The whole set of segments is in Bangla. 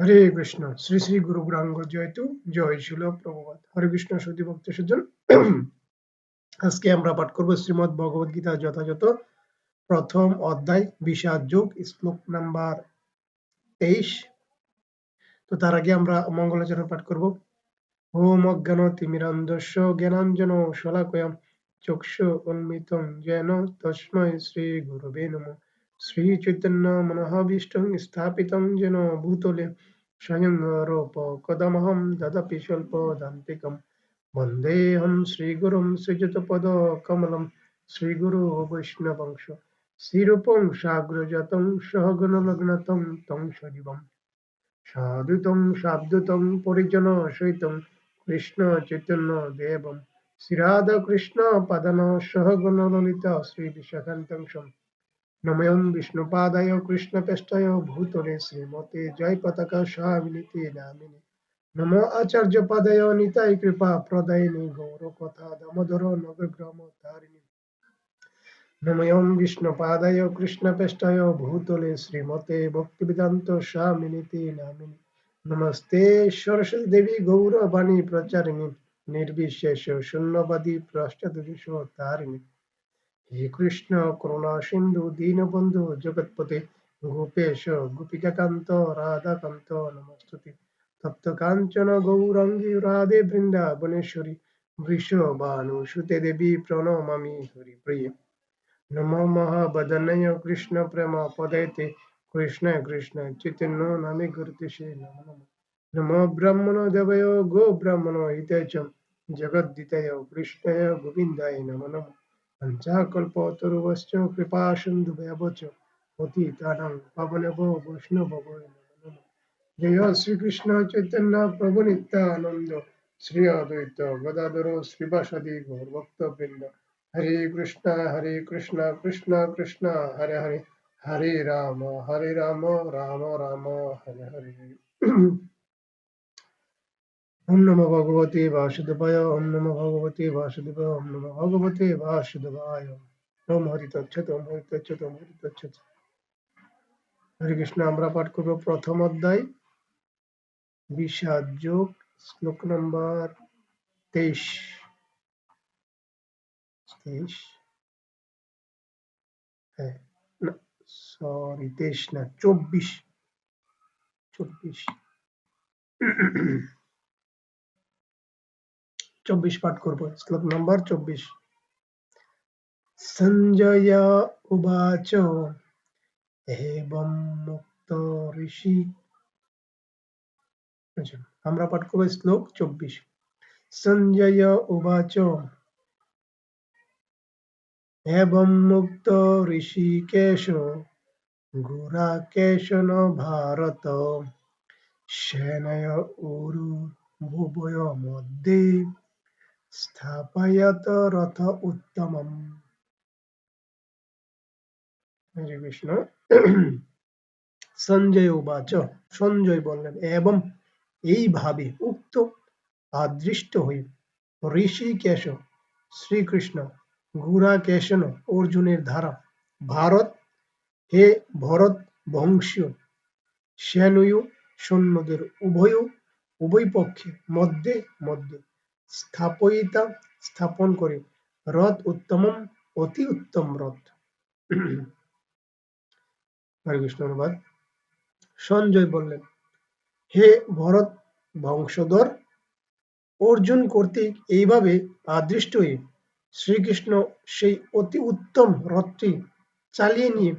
হরে কৃষ্ণ, শ্রী শ্রী গুরু গ্রাঙ্গ জয়তু, জয় শিল প্রভুপাত হরে কৃষ্ণ সুধী ভক্ত সজ্জন। আজকে আমরা পাঠ করব শ্রীমদ ভগবদ গীতা যথাযথ, প্রথম অধ্যায়, বিষাদ যোগ, শ্লোক নাম্বার তেইশ। তো তার আগে আমরা মঙ্গলাচরণ পাঠ করব। ওম অজ্ঞান তিমিরান্ধস্য জ্ঞানাঞ্জন শলাকয়াম, চক্ষু উন্মিতং যেন তস্মৈ শ্রী গুরুবে নমঃ। श्रीचैतन्यमनःभीष्टं स्थापितं येन भूतले स्वयं रूपकदमहं ददपि स्वल्पदान्तिकं वन्देऽहं श्रीगुरुं सुजितपदकमलं श्रीगुरुवैष्णवंश शिरूपं साग्रजातं सहगणलग्नतं तं सदिवं साधुतं साब्दुतं परिजनसहितं कृष्णचैतन्यदेवं श्रीराधाकृष्णपदन सहगणललिता श्रीविशाखान्तं শ্রী বিষ্ণুপাদায় কৃষ্ণপেষ্টায় ভূতলে শ্রীমতে জয় পতাকা স্বামিনীতি নামিনী। নম আচার্য পাদায় নিতাই কৃপা প্রদায়িনী গৌর কথা দামোদর নবগ্রাম তারিণী। নময়ং বিষ্ণুপাদায় কৃষ্ণপেষ্টায় ভূতলে শ্রীমতে ভক্তিবেদান্ত স্বামিনীতি নামিনী। নমস্তে সরস্বতী দেবী গৌরবাণী প্রচারিণী। নির্বিশেষ শূন্যবাদী প্রষ্টাদুষ তারিণী। হে কৃষ্ণ করুণা সিন্ধু দীনবন্ধু জগৎপতি গোপেশ গোপিকাকান্ত রাধাকান্ত নমস্তুতি। তপ্ত কাঞ্চন গৌরঙ্গী রাধে বৃন্দাবনেশ্বরী সুতে দেবী প্রণমামি হরিপ্রিয়। নমো মহাবদনয় কৃষ্ণ প্রেম পদয়তে কৃষ্ণ কৃষ্ণ চৈতন্য নামে গুরুতিষে নমো নমঃ। নমো ব্রাহ্মণ দেবয় গো ব্রাহ্মণ হিতায় জগদ্দিতায় কৃষ্ণায় গোবিন্দায় নমো নমঃ। পঞ্চাকল্পতরুশ্চ কৃপা সিন্ধুভ্যবচ পতিতানাং পাবনেব বৈষ্ণব জয় শ্রীকৃষ্ণ চৈতন্য প্রভু নিত্যানন্দ শ্রী অদ্বৈত গদাধর শ্রীবাসাদি গৌরভক্ত বৃন্দ হরে কৃষ্ণ হরে কৃষ্ণ কৃষ্ণ কৃষ্ণ হরে হরে হরে রাম হরে রাম রাম রাম হরে হরে ওম নমো ভগবতে বাসুদেবায় ওম নমো ভগবতে বাসুদেবায় ওম নমো ভগবতে বাসুদেবায় ওম হরি তচ্ছত ওম হরি তচ্ছত ওম হরি তচ্ছত হরে কৃষ্ণ আমরা পাঠ করব প্রথম অধ্যায়, বিষাদ যোগ, শ্লোক নম্বর তেইশ। তেইশ? হ্যাঁ সরি তেইশ না, চব্বিশ। চব্বিশ। চব্বিশ পাঠ করব। শ্লোক নম্বর চব্বিশ। সঞ্জয় উবাচ এবং মুক্ত ঋষি। আচ্ছা, আমরা পাঠ করব শ্লোক চব্বিশ। সঞ্জয় উবাচ এবং মুক্ত ঋষিকেশ গুরাকেশন ভারত। সেনয় উরু ভুবয় মধ্যে। স্থাপয়ত রথ উত্তমম। হরে কৃষ্ণ। সঞ্জয় উবাচ, সঞ্জয় বললেন, এবং এইভাবে উক্ত আদৃষ্ট হই, ঋষিকেশ, শ্রীকৃষ্ণ গুড়াকেশন অর্জুনের ধারা, ভারত, হে ভরত বংশীয় সেনয় সৈন্যদের উভয় উভয় পক্ষে মধ্যে মধ্যে স্থাপয়িতা স্থাপন করে রথ উত্তম অতি উত্তম রথ হরে কৃষ্ণ অনুবাদ সঞ্জয় বললেন, হে ভরত বংশধর, অর্জুন কর্তৃক এইভাবে আদৃষ্ট হয়ে শ্রীকৃষ্ণ সেই অতি উত্তম রথটি চালিয়ে নিয়ে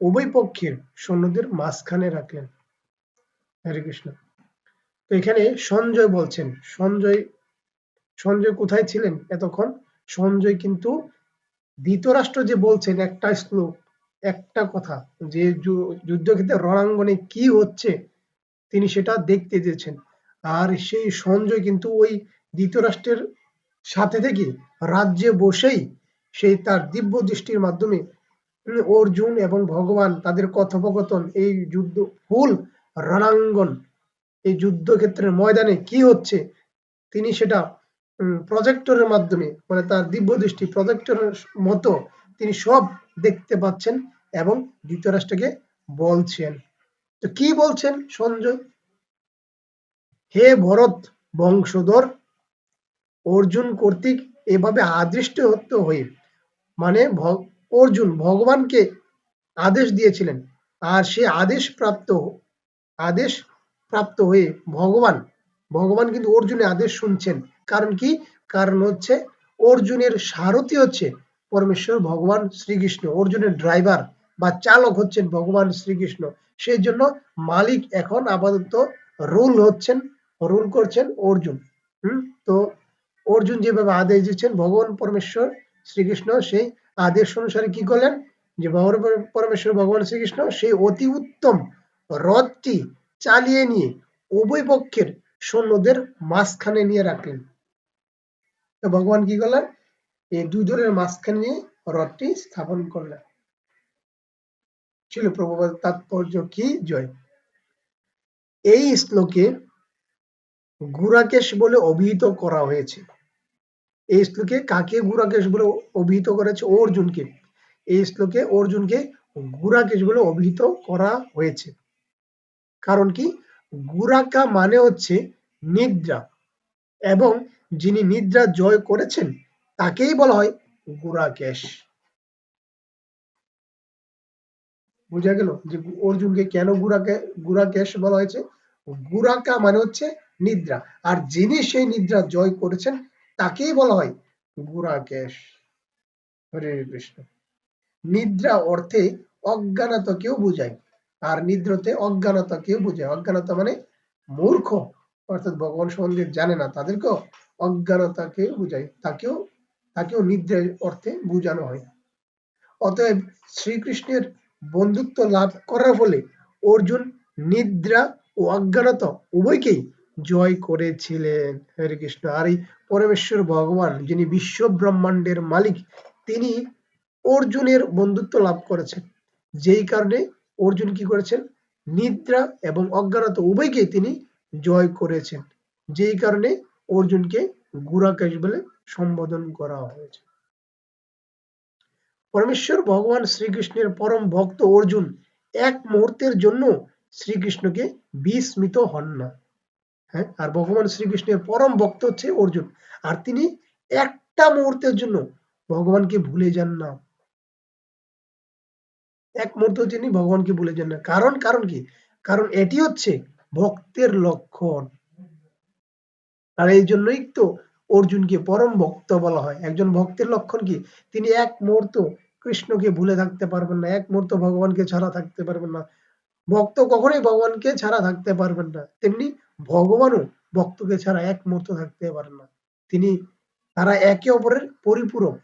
উভয় পক্ষের সৈন্যদের মাঝখানে রাখলেন। হরে কৃষ্ণ। এখানে সঞ্জয় বলছেন, সঞ্জয় সঞ্জয় কোথায় ছিলেন এতক্ষণ? সঞ্জয় কিন্তু ধৃতরাষ্ট্র যে বলছেন একটা শ্লোক, একটা কথা, যে যুদ্ধক্ষেত্রে রণাঙ্গনে কি হচ্ছে তিনি সেটা দেখতে দিয়েছেন আর সেই সঞ্জয় কিন্তু ওই ধৃতরাষ্ট্রের সাথে থেকে রাজ্যে বসেই সেই তার দিব্য দৃষ্টির মাধ্যমে অর্জুন এবং ভগবান তাদের কথোপকথন, এই যুদ্ধ, ফুল রণাঙ্গন, এই যুদ্ধক্ষেত্রের ময়দানে কি হচ্ছে তিনি সেটা প্রজেক্টরের মাধ্যমে মানে তার দিব্য দৃষ্টি প্রজেক্টরের মতো তিনি সব দেখতে পাচ্ছেন এবং ধৃতরাষ্ট্রকে বলছেন। তো কি বলছেন সঞ্জয়? হে ভরত বংশধর, অর্জুন কর্তৃক এভাবে আদিষ্ট হয়ে মানে অর্জুন ভগবানকে আদেশ দিয়েছিলেন। আর সে আদেশ প্রাপ্ত আদেশ প্রাপ্ত হয়ে ভগবান ভগবান কিন্তু অর্জুনের আদেশ শুনছেন। কারণ কি? কারণ হচ্ছে অর্জুনের সারথি হচ্ছে পরমেশ্বর ভগবান শ্রীকৃষ্ণ। অর্জুনের ড্রাইভার বা চালক হচ্ছেন ভগবান শ্রীকৃষ্ণ। সেই জন্য মালিক এখন আপাতত রুল হচ্ছেন রুল করছেন অর্জুন। হুম? তো অর্জুন যেভাবে আদেশ দিচ্ছেন, ভগবান পরমেশ্বর শ্রীকৃষ্ণ সেই আদেশ অনুসারে কি করলেন? যে ভগবান পরমেশ্বর, ভগবান শ্রীকৃষ্ণ সেই অতি উত্তম রথটি চালিয়ে নিয়ে উভয় পক্ষের সৈন্যদের মাঝখানে নিয়ে রাখলেন। ভগবান কি করলেন? এই দুই দলের মাঝখানে নিয়ে রথটি স্থাপন করলেন। ছিল প্রভুপাদ তাৎপর্য কি? জয়। এই শ্লোকে গুরাকেশ বলে অভিহিত করা হয়েছে। এই শ্লোকে কাকে গুরাকেশ বলে অভিহিত করেছে? অর্জুনকে। এই শ্লোকে অর্জুনকে গুরাকেশ বলে অভিহিত করা হয়েছে। কারণ কি? গুরাকা মানে হচ্ছে নিদ্রা। এবং যিনি নিদ্রা জয় করেছেন, তাকেই বলা হয় গুরাকেশ। বোঝা গেল যে অর্জুনকে কেন গুরাকে, গুরাকেশ বলা হয়েছে? গুরাকা মানে হচ্ছে নিদ্রা। আর যিনি সেই নিদ্রা জয় করেছেন, তাকেই বলা হয় গুরাকেশ। হরে কৃষ্ণ। নিদ্রা অর্থে অজ্ঞানতাকেও বোঝায়। আর নিদ্রতে অজ্ঞানতাকেও বোঝায় অজ্ঞানতা মানে মূর্খ, অর্থাৎ ভগবান সম্বন্ধে জানে না, তাদেরকেও অজ্ঞানতাকে বোঝায়, তাকেও তাকেও নিদ্রার অর্থে বোঝানো হয় অতএব শ্রীকৃষ্ণের বন্ধুত্ব লাভ করার ফলে অর্জুন নিদ্রা ও অজ্ঞানতা উভয়কেই জয় করেছিলেন। হরে কৃষ্ণ। আর এই পরমেশ্বর ভগবান, যিনি বিশ্ব ব্রহ্মাণ্ডের মালিক, তিনি অর্জুনের বন্ধুত্ব লাভ করেছেন। যেই কারণে অর্জুন কি করেছেন? নিদ্রা এবং অজ্ঞানতা উভয়কেই তিনি জয় করেছেন। যেই কারণে অর্জুনকে গুরাকেশ বলে সম্বোধন করা হয়েছে। পরমেশ্বর ভগবান শ্রীকৃষ্ণের পরম ভক্ত অর্জুন এক মুহূর্তের জন্য শ্রীকৃষ্ণকে বিস্মিত হন না। হ্যাঁ আর ভগবান শ্রীকৃষ্ণের পরম ভক্ত হচ্ছে অর্জুন। আর তিনি একটা মুহূর্তের জন্য ভগবানকে ভুলে যান না। এক মুহূর্ত তিনি ভগবানকে ভুলে যান না। কারণ কারণ কি? কারণ এটি হচ্ছে ভক্তের লক্ষণ। আর এই জন্যই তো অর্জুনকে পরম ভক্ত বলা হয়। একজন ভক্তের লক্ষণ কি? তিনি এক মুহূর্ত কৃষ্ণকে ভুলে থাকতে পারবেন না, এক মুহূর্ত ভগবানকে ছাড়া থাকতে পারবেন না। ভক্ত কখনোই ভগবানকে ছাড়া থাকতে পারবেন না। তেমনি ভগবানও ভক্তকে ছাড়া এক মুহূর্ত থাকতে পারেন না। তিনি তারা একে অপরের পরিপূরক।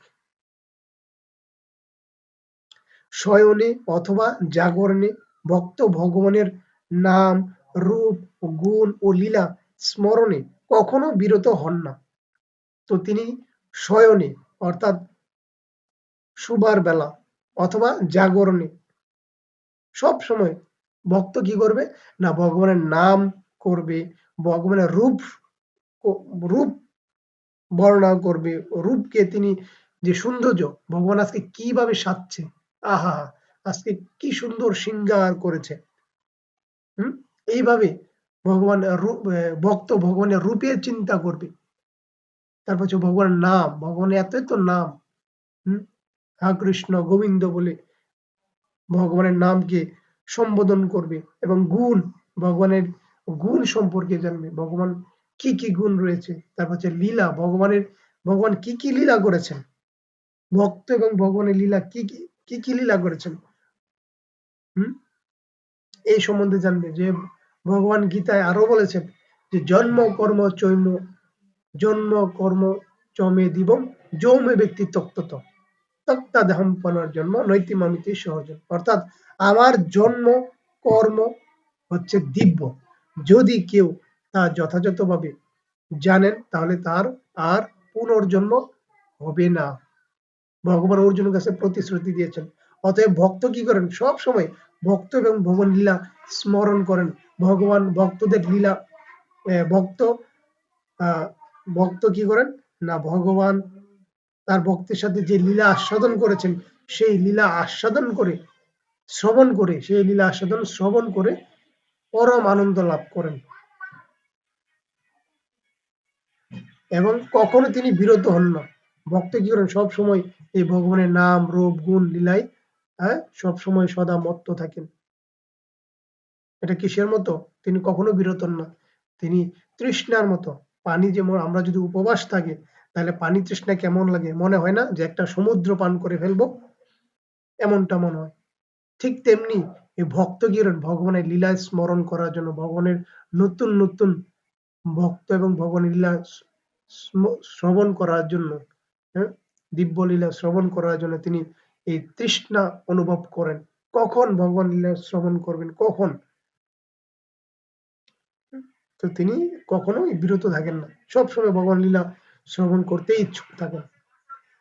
শয়নে অথবা জাগরণে, ভক্ত ভগবানের নাম, রূপ, গুণ ও লীলা স্মরণে কখনো বিরত হন না। তো তিনি শয়নে, অর্থাৎ সুবার বেলা অথবা জাগরণে। সব সময় ভক্ত কি করবে? না, ভগবানের নাম করবে, ভগবানের রূপ রূপ বর্ণনা করবে, রূপকে তিনি যে সৌন্দর্য, ভগবান আজকে কীভাবে সাজছে আহা, আজকে কি সুন্দর সিঙ্গার করেছে। হম? এইভাবে ভগবান ভক্ত ভগবানের রূপের চিন্তা করবে। তারপর হচ্ছে ভগবানের নাম, ভগবানের এত তো নাম। হম? কৃষ্ণ গোবিন্দ বলে ভগবানের নামকে সম্বোধন করবে এবং গুণ, ভগবানের গুণ সম্পর্কে জানবে। ভগবান কি কি গুণ রয়েছে? তারপর হচ্ছে লীলা, ভগবানের, ভগবান কি কি লীলা করেছেন? ভক্ত এবং ভগবানের লীলা কি কি কি কি লীলা করেছেন? হম? এই সম্বন্ধে জানবে যে ভগবান গীতায় আরও বলেছেন যে জন্ম, কর্ম, চৈম, জন্ম, কর্ম, চমে দিবম যৌমে ব্যক্তি তক্তত। তক্তাদেহম পনার জন্ম নৈতিমামিতি সহজ। অর্থাৎ আমার জন্ম, কর্ম হচ্ছে দিব্য। যদি কেউ তা যথাযথভাবে জানেন, তাহলে তার আর পুনর্জন্ম হবে না। ভগবান অর্জুনের কাছে প্রতিশ্রুতি দিয়েছেন। অতএব ভক্ত কি করেন? সব সময় ভক্ত এবং ভগবান লীলা স্মরণ করেন। ভগবান ভক্তদের লীলা ভক্ত ভক্ত কি করেন? না, ভগবান তার ভক্তের সাথে যে লীলা আস্বাদন করেছেন, সেই লীলা আস্বাদন করে, শ্রবণ করে, সেই লীলা আস্বাদন, শ্রবণ করে পরম আনন্দ লাভ করেন। এবং কখনো তিনি বিরত হন না। ভক্ত কি করেন সব সময় এই ভগবানের নাম, রূপ, গুণ লীলায় হ্যাঁ? সব সময় সদা মত্ত থাকেন। এটা কিসের মতো? তিনি কখনো বিরত না। তিনি তৃষ্ণার মতো। পানি যেমন আমরা যদি উপবাস থাকি, তাহলে পানি তৃষ্ণা কেমন লাগে? মনে হয় না যে একটা সমুদ্র পান করে ফেলব? এমনটা মনে হয়। ঠিক তেমনি এই ভক্ত কিরণ ভগবানের লীলা স্মরণ করার জন্য, ভগবানের নতুন নতুন ভক্ত এবং ভগবানের লীলা শ্রবণ করার জন্য হ্যাঁ? দিব্য লীলা শ্রবণ করার জন্য তিনি এই তৃষ্ণা অনুভব করেন। কখন ভগবান লীলা শ্রবণ করবেন? কখন? তো তিনি কখনোই বিরত থাকেন না। সবসময় ভগবান লীলা শ্রবণ করতে ইচ্ছুক থাকেন।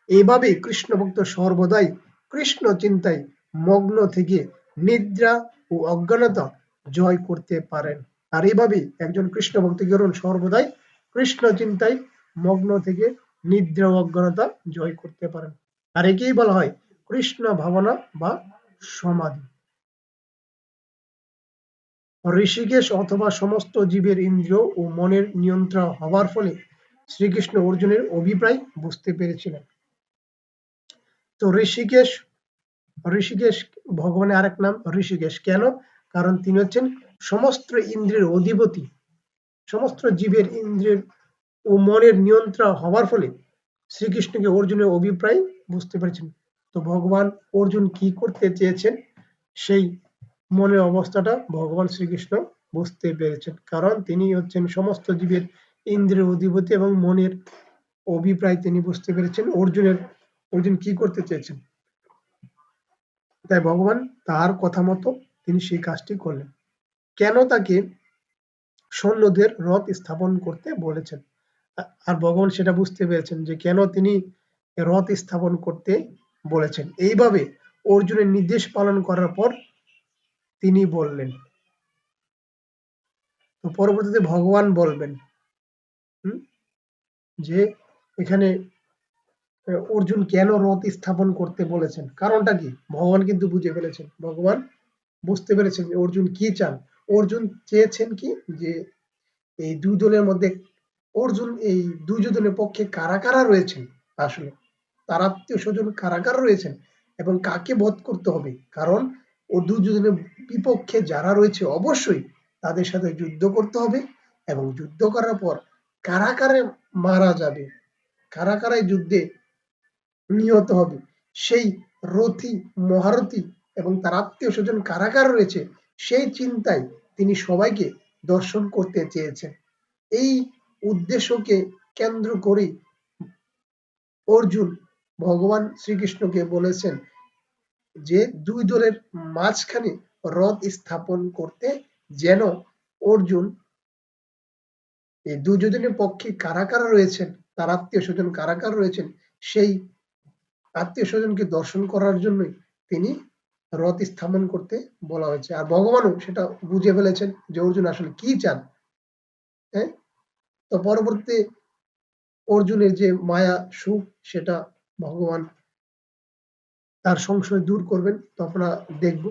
এইভাবে কৃষ্ণ ভক্ত সর্বদাই কৃষ্ণ চিন্তায় মগ্ন থেকে নিদ্রা ও অজ্ঞানতা জয় করতে পারেন। আর এইভাবে একজন কৃষ্ণ ভক্ত গরুণ সর্বদাই কৃষ্ণ চিন্তায় মগ্ন থেকে নিদ্রা ও অজ্ঞানতা জয় করতে পারেন। আর একেই বলা হয় কৃষ্ণ ভাবনা বা সমাধি। ঋষিকেশ অথবা সমস্ত জীবের ইন্দ্রিয় ও মনের নিয়ন্ত্রণ হওয়ার ফলে শ্রীকৃষ্ণ অর্জুনের অভিপ্রায় বুঝতে পেরেছিলেন। তো ঋষিকেশ ঋষিকেশ, ভগবানের আরেক নাম ঋষিকেশ। কেন? কারণ তিনি হচ্ছেন সমস্ত ইন্দ্রের অধিপতি। সমস্ত জীবের ইন্দ্রিয়ের ও মনের নিয়ন্ত্রণ হওয়ার ফলে শ্রীকৃষ্ণকে অর্জুনের অভিপ্রায় বুঝতে পেরেছেন। তো ভগবান অর্জুন কি করতে চেয়েছেন, সেই মনের অবস্থাটা ভগবান শ্রীকৃষ্ণ বুঝতে পেরেছেন। কারণ তিনি হচ্ছেন সমস্ত জীবের ইন্দ্রের অধিপতি এবং মনের অভিপ্রায় তিনি বুঝতে পেরেছেন অর্জুনের, অর্জুন কি করতে চেয়েছেন। তাই ভগবান তার কথা মতো তিনি সেই কাজটি করলেন। কেন তাকে সৈন্যদের রথ স্থাপন করতে বলেছেন? আর ভগবান সেটা বুঝতে পেরেছেন যে কেন তিনি রথ স্থাপন করতে বলেছেন। এইভাবে অর্জুনের নির্দেশ পালন করার পর তিনি বললেন। তো পরবর্তীতে ভগবান বলবেন যে এখানে অর্জুন কেন রথ স্থাপন করতে বলেছেন? কারণটা কি? ভগবান কিন্তু বুঝে ফেলেছেন। ভগবান বুঝতে পেরেছেন অর্জুন কি চান। অর্জুন চেয়েছেন কি? যে এই দুই দলের মধ্যে অর্জুন এই দুর্যোধনের পক্ষে কারা কারা রয়েছেন আসলে। তার আত্মীয় স্বজন কারা কারা রয়েছেন এবং কাকে বধ করতে হবে? কারণ ও দুর্যোধনের বিপক্ষে যারা রয়েছে অবশ্যই তাদের সাথে যুদ্ধ করতে হবে এবং যুদ্ধ করার পর কারা কারে মারা যাবে। কারা কারাই যুদ্ধে নিহত হবে। সেই রথী, মহারথী এবং তার আত্মীয় স্বজন কারা কারা রয়েছে, সেই চিন্তায় তিনি সবাইকে দর্শন করতে চেয়েছেন। এই উদ্দেশ্যকে কেন্দ্র করে অর্জুন ভগবান শ্রীকৃষ্ণকে বলেছেন যে দুই দলের মাঝখানে রথ স্থাপন করতে যেন অর্জুন এই দুর্যোধনের পক্ষে কারা কারা রয়েছেন, তার আত্মীয় স্বজন কারা কারা রয়েছেন, সেই আত্মীয় স্বজনকে দর্শন করার জন্যই তিনি রথ স্থাপন করতে বলা হয়েছে। আর ভগবানও সেটা বুঝে ফেলেছেন যে অর্জুন আসলে কি চান হ্যাঁ? তো পরবর্তী অর্জুনের যে মায়া সুখ, সেটা ভগবান তার সংশয় দূর করবেন। তো আমরা দেখব,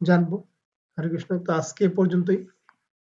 জানব। হরে কৃষ্ণ। তো আজকে পর্যন্তই।